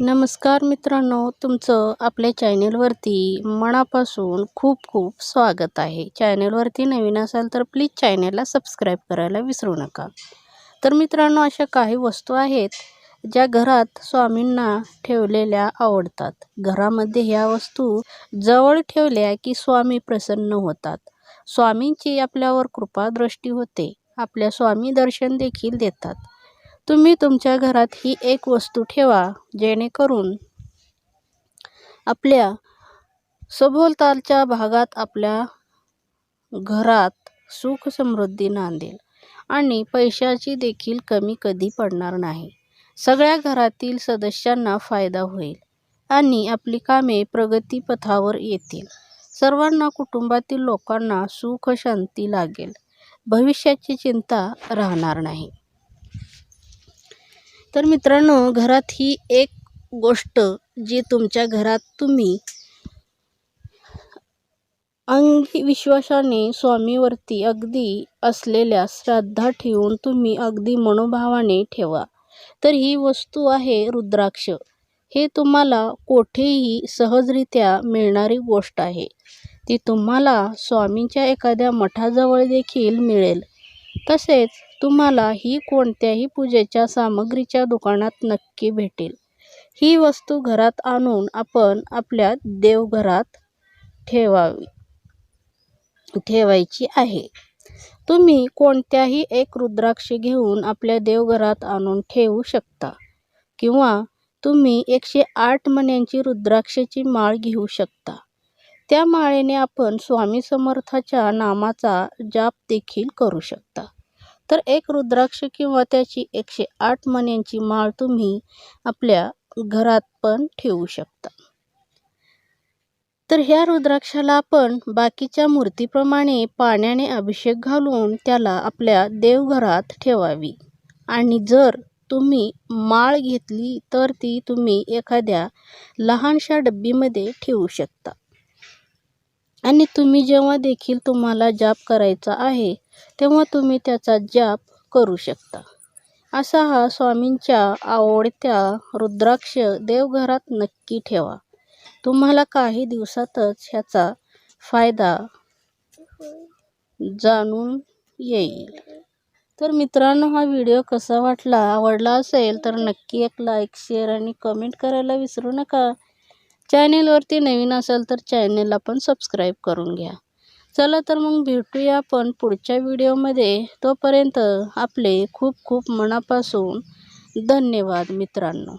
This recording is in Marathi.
नमस्कार मित्रांनो तुमचं आपल्या चॅनेलवरती मनापासून खूप खूप स्वागत आहे. चॅनेलवरती नवीन असाल तर प्लीज चॅनेलला सबस्क्राईब करायला विसरू नका. तर मित्रांनो अशा काही वस्तू आहेत ज्या घरात स्वामींना ठेवलेल्या आवडतात. घरामध्ये ह्या वस्तू जवळ ठेवल्या की स्वामी प्रसन्न होतात. स्वामींची आपल्यावर कृपादृष्टी होते. आपल्या स्वामी दर्शन देखील देतात. तुम्ही तुमच्या घरात ही एक वस्तू ठेवा जेणेकरून आपल्या सभोवतालच्या भागात आपल्या घरात सुख समृद्धी नांदेल आणि पैशाची देखील कमी कधी पडणार नाही. सगळ्या घरातील सदस्यांना फायदा होईल आणि आपली कामे प्रगतीपथावर येतील. सर्वांना कुटुंबातील लोकांना सुख शांती लागेल. भविष्याची चिंता राहणार नाही. तर मित्रांनो घरात ही एक गोष्ट जी तुमच्या घरात तुम्ही अंगी विश्वासाने स्वामीवरती अगदी असलेल्या श्रद्धा ठेवून तुम्ही अगदी मनोभावाने ठेवा. तर ही वस्तू आहे रुद्राक्ष. हे तुम्हाला कोठेही सहजरित्या मिळणारी गोष्ट आहे. ती तुम्हाला स्वामींच्या एखाद्या मठाजवळ देखील मिळेल. तसेच तुम्हाला ही कोणत्याही पूजेच्या सामग्रीच्या दुकानात नक्की भेटेल. ही वस्तू घरात आणून आपण आपल्या देवघरात ठेवावी ठेवायची आहे. तुम्ही कोणत्याही एक रुद्राक्ष घेऊन आपल्या देवघरात आणून ठेवू शकता किंवा तुम्ही एकशे आठ मण्यांची रुद्राक्षाची माळ घेऊ शकता. त्या माळेने आपण स्वामी समर्थाच्या नामाचा जाप देखील करू शकता. तर एक रुद्राक्ष किंवा त्याची एकशे आठ मण्यांची माळ तुम्ही आपल्या घरात पण ठेवू शकता. तर ह्या रुद्राक्षाला आपण बाकीच्या मूर्तीप्रमाणे पाण्याने अभिषेक घालून त्याला आपल्या देवघरात ठेवावी. आणि जर तुम्ही माळ घेतली तर ती तुम्ही एखाद्या लहानशा डब्बीमध्ये ठेवू शकता. आणि तुम्ही जेव्हा देखील तुम्हाला जाप करायचा आहे तेव्हा तुम्ही त्याचा जाप करू शकता. असा हा स्वामींच्या आवडत्या रुद्राक्ष देवघरात नक्की ठेवा. तुम्हाला काही दिवसातच ह्याचा फायदा जाणून येईल. तर मित्रांनो हा व्हिडिओ कसा वाटला आवडला असेल तर नक्की एक लाईक शेअर आणि कमेंट करायला विसरू नका. चॅनेलवरती नवीन असाल तर चॅनेलला पण सबस्क्राईब करून घ्या. चला तर मग भेटूया आपण पुढच्या व्हिडिओमध्ये. तोपर्यंत आपले खूप खूप मनापासून धन्यवाद मित्रांनो.